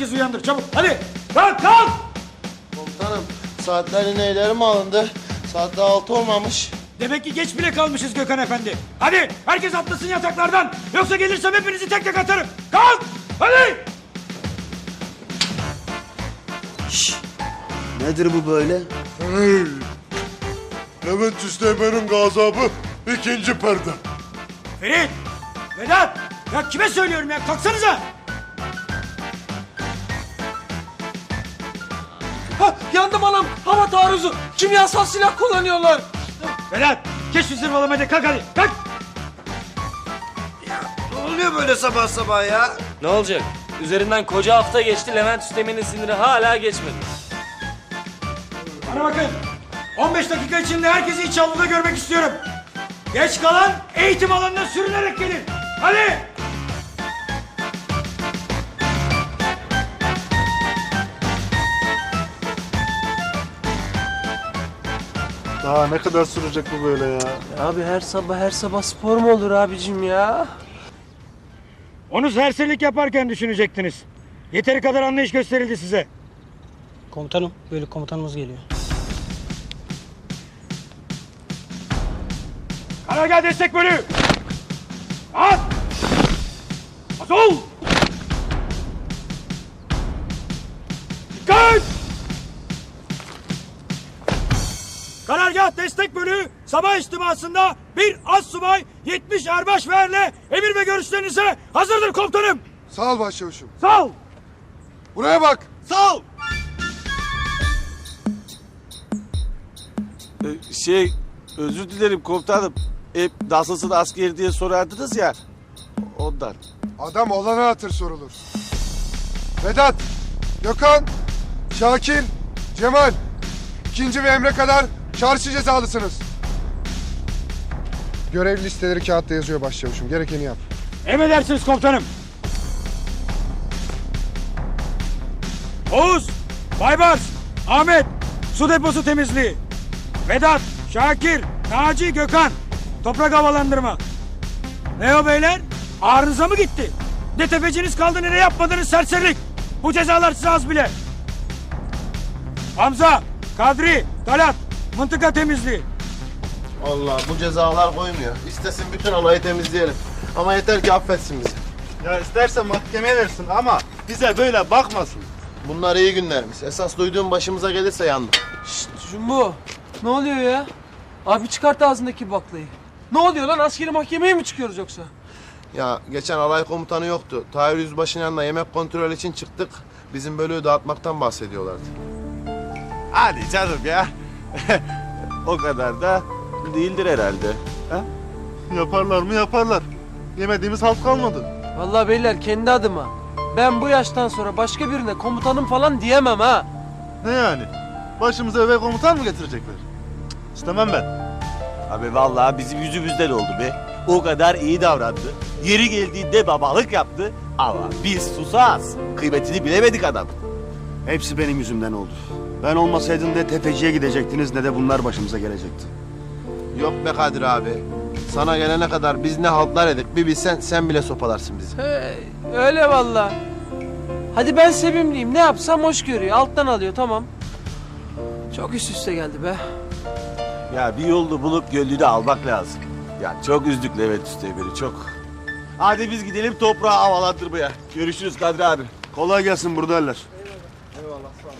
herkes uyandır çabuk. Hadi kalk kalk. Komutanım saatlerin neyleri mi alındı? Saat daha altı olmamış. Demek ki geç bile kalmışız Gökhan Efendi. Hadi herkes atlasın yataklardan. Yoksa gelirsem hepinizi tek tek atarım. Kalk hadi. Nedir bu böyle? Hey! Levent Üsteğmen'in gazabı ikinci perde. Ferit, Vedat. Ya kime söylüyorum ya kalksanıza. Ha, yandım anam. Hava taarruzu. Kimyasal silah kullanıyorlar. Vedat geç şu zırvalamayı da kalk hadi kalk. Ne oluyor böyle sabah sabah ya? Ne olacak? Üzerinden koca hafta geçti Levent Üstemen'in siniri hala geçmedi. Bana bakın. 15 dakika içinde herkesi iç avluda görmek istiyorum. Geç kalan eğitim alanına sürünerek gelin. Hadi. Daha ne kadar sürecek bu böyle ya? Abi her sabah her sabah spor mu olur abicim ya? Onu serserilik yaparken düşünecektiniz. Yeteri kadar anlayış gösterildi size. Komutanım, böyle komutanımız geliyor. Karargah destek bölüğü. At. Atol. Karargah destek bölüğü sabah içtimasında bir az subay 70 erbaş ve erle emir ve görüşlerinize hazırdır komutanım. Sağ ol başçavuşum. Sağ ol. Buraya bak. Sağ ol. Şey, özür dilerim komutanım. Hep nasılsın asker diye sorardınız ya. Ondan. Adam olana hatır sorulur. Vedat, Gökhan, Şakir, Cemal. ikinci ve emre kadar çarşı cezalısınız. Görev listeleri kağıtta yazıyor başçavuşum. Gerekeni yap. Emredersiniz komutanım. Oğuz, Baybars, Ahmet, su deposu temizliği. Vedat, Şakir, Naci, Gökhan. Toprak havalandırma. Ne o beyler? Ağrınıza mı gitti? Ne tepeciniz kaldı ne de yapmadınız serserilik. Bu cezalar size az bile. Hamza, Kadri, Talat, mıntıka temizliği. Allah bu cezalar koymuyor. İstesin bütün alayı temizleyelim. Ama yeter ki affetsin bizi. Ya istersen mahkemeye versin ama bize böyle bakmasın. Bunlar iyi günlerimiz. Esas duyduğum başımıza gelirse yandım. Jumbo. Ne oluyor ya? Abi çıkart ağzındaki baklayı. Ne oluyor lan? Askeri mahkemeye mi çıkıyoruz yoksa? Ya geçen alay komutanı yoktu. Tahir Yüzbaşı'nın yanına yemek kontrol için çıktık. Bizim bölüğü dağıtmaktan bahsediyorlardı. Hadi canım ya. O kadar da değildir herhalde. Yaparlar mı yaparlar. Yemediğimiz halt kalmadı. Vallahi beyler kendi adıma. Ben bu yaştan sonra başka birine komutanım falan diyemem ha. Ne yani? Başımıza eve komutan mı getirecekler? Cık, İstemem ben. Abi vallahi bizim yüzümüzden oldu be. O kadar iyi davrandı. Yeri geldiğinde babalık yaptı. Ama biz susaz. Kıymetini bilemedik adam. Hepsi benim yüzümden oldu. Ben olmasaydım ne tefeciye gidecektiniz ne de bunlar başımıza gelecekti. Yok be Kadir abi. Sana gelene kadar biz ne haltlar edik bir bilsen sen bile sopalarsın bizi. Hey, öyle vallahi. Hadi ben sevimliyim. Ne yapsam hoş görüyor. Alttan alıyor tamam. Çok üst üste geldi be. Ya bir yolunu bulup gönlünü almak lazım. Ya çok üzdük Levent Üsteğmen'i çok. Hadi biz gidelim toprağı havalandırmaya. Görüşürüz Kadri abi. Kolay gelsin buradalar. Eyvallah sağ ol.